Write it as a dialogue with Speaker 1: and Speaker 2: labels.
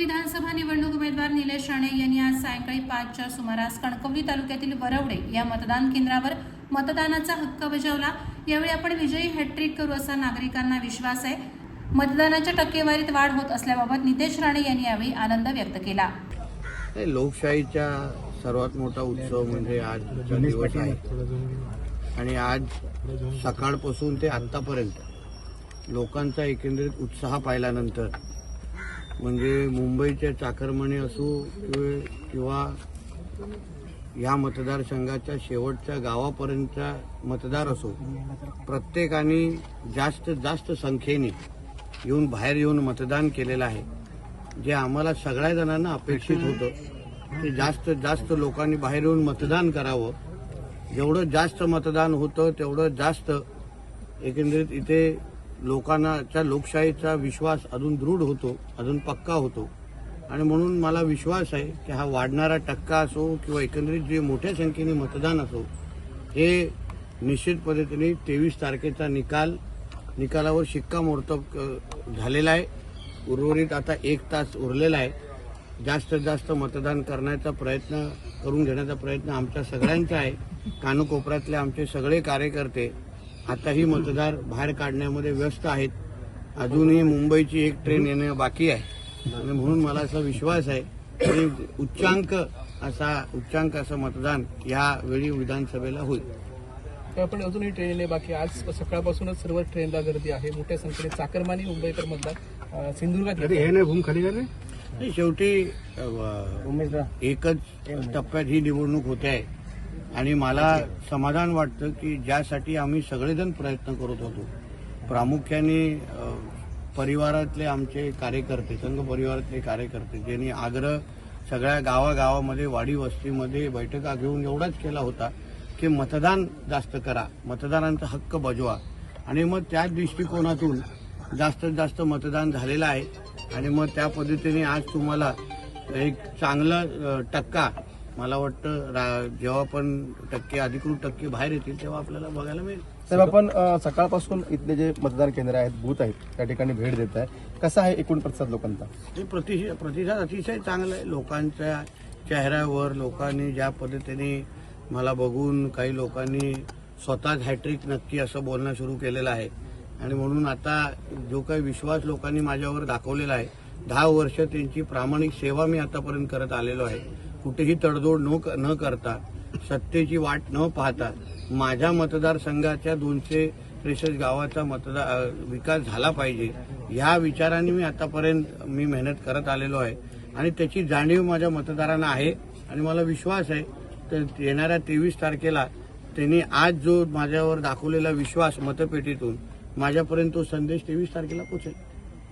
Speaker 1: विधानसभा निवडणूक उमेदवार निलेश राणे यांनी आज सायंकाळी पाचच्या सुमारास कणकवली तालुक्यातील वरवडे या मतदान केंद्रावर मतदानाचा हक्क बजावला. यावेळी आपण विजयी हॅट्रिक करू असा नागरिकांना विश्वास आहे. मतदानाच्या टक्केवारीत वाढ होत असल्याबाबत नितेश राणे यांनी यावेळी आनंद व्यक्त केला.
Speaker 2: लोकशाहीचा सर्वात मोठा उत्सव म्हणजे आजचा दिवस आहे. आणि आज सकाळपासून ते आत्तापर्यंत लोकांचा एकंदरीत उत्साह पाहिल्यानंतर म्हणजे मुंबईच्या चाकरमणी असो किंवा- किंवा या मतदारसंघाच्या शेवटच्या गावापर्यंतचा मतदार असो प्रत्येकाने जास्त जास्त संख्येने येऊन बाहेर येऊन मतदान केलेलं आहे. जे आम्हाला सगळ्या जणांना अपेक्षित होतं की जास्त जास्त लोकांनी बाहेर येऊन मतदान करावं. जेवढं जास्त मतदान होतं तेवढं जास्त एकंदरीत इथे लोकांनाच्या लोकशाहीचा विश्वास अजून दृढ होतो अजून पक्का होतो. आणि म्हणून मला विश्वास आहे की हा वाढणारा टक्का असो किंवा एकंदरीत जे मोठ्या संख्येने मतदान असो हे निश्चित पद्धतीने तेवीस तारखेचा निकाल निकालावर शिक्कामोर्तब झालेला आहे. उर्वरित आता एक तास उरलेला आहे. जास्तीत जास्त मतदान करण्याचा प्रयत्न करून घेण्याचा प्रयत्न आमच्या सगळ्यांचा आहे. कानकोपऱ्यातले आमचे सगळे कार्यकर्ते आताही मतदार बाहेर काढण्यामध्ये व्यस्त आहेत. अजूनही मुंबईची एक ट्रेन येणं बाकी आहे. आणि म्हणून मला असा विश्वास आहे की उच्चांक असा उच्चांक असं मतदान यावेळी विधानसभेला होईल.
Speaker 3: तर आपण अजूनही ट्रेन येणे बाकी आज सकाळपासूनच सर्व ट्रेनला गर्दी आहे. मोठ्या संख्येने चाकरमानी मुंबईकर मतदार सिंधुदुर्गात आहेत.
Speaker 2: नाही, शेवटी अ, एकच टप्प्यात ही निवडणूक होते आहे. आणि मला समाधान वाटतं की ज्यासाठी आम्ही सगळेजण प्रयत्न करत होतो. प्रामुख्याने परिवारातले आमचे कार्यकर्ते संघ परिवारातले कार्यकर्ते ज्यांनी आग्रह सगळ्या गावागावामध्ये वाडी वस्तीमध्ये बैठका घेऊन एवढाच केला होता की मतदान जास्त करा मतदारांचा हक्क बजवा. आणि मग त्या दृष्टिकोनातून जास्तीत जास्त मतदान झालेलं आहे. आणि मग त्या पद्धतीने आज तुम्हाला एक चांगला टक्का मला वाटतं रा- जेव्हा पण टक्के अधिकृत टक्के बाहेर येतील तेव्हा आपल्याला बघायला मिळेल.
Speaker 4: साहेब आपण सकाळपासून इथले जे मतदान केंद्र आहेत बूथ आहेत त्या ठिकाणी भेट देत आहे. कसा आहे एकूण प्रतिसाद लोकांचा?
Speaker 2: प्रतिसाद प्रतिसाद अतिशय चांगला आहे. लोकांच्या चेहऱ्यावर लोकांनी ज्या पद्धतीने मला बघून काही लोकांनी स्वतःच हॅट्रिक नक्की असं बोलणं सुरू केलेलं आहे. आणि म्हणून आता जो काही विश्वास लोकांनी माझ्यावर दाखवलेला आहे दहा वर्ष त्यांची प्रामाणिक सेवा मी आतापर्यंत करत आलेलो आहे. कुठेही तडजोड न क- न करता सत्तेची वाट न पाहता माझ्या मतदारसंघाच्या दोनशे त्रेसष्ट गावाचा मतदार विकास झाला पाहिजे. ह्या विचाराने मी आतापर्यंत मी मेहनत करत आलेलो आहे. आणि त्याची जाणीव माझ्या मतदारांना आहे. आणि मला विश्वास आहे तर येणाऱ्या तेवीस तारखेला त्यांनी आज जो माझ्यावर दाखवलेला विश्वास मतपेटीतून माझ्यापर्यंत तो संदेश तेवीस तारखेला पोचेल.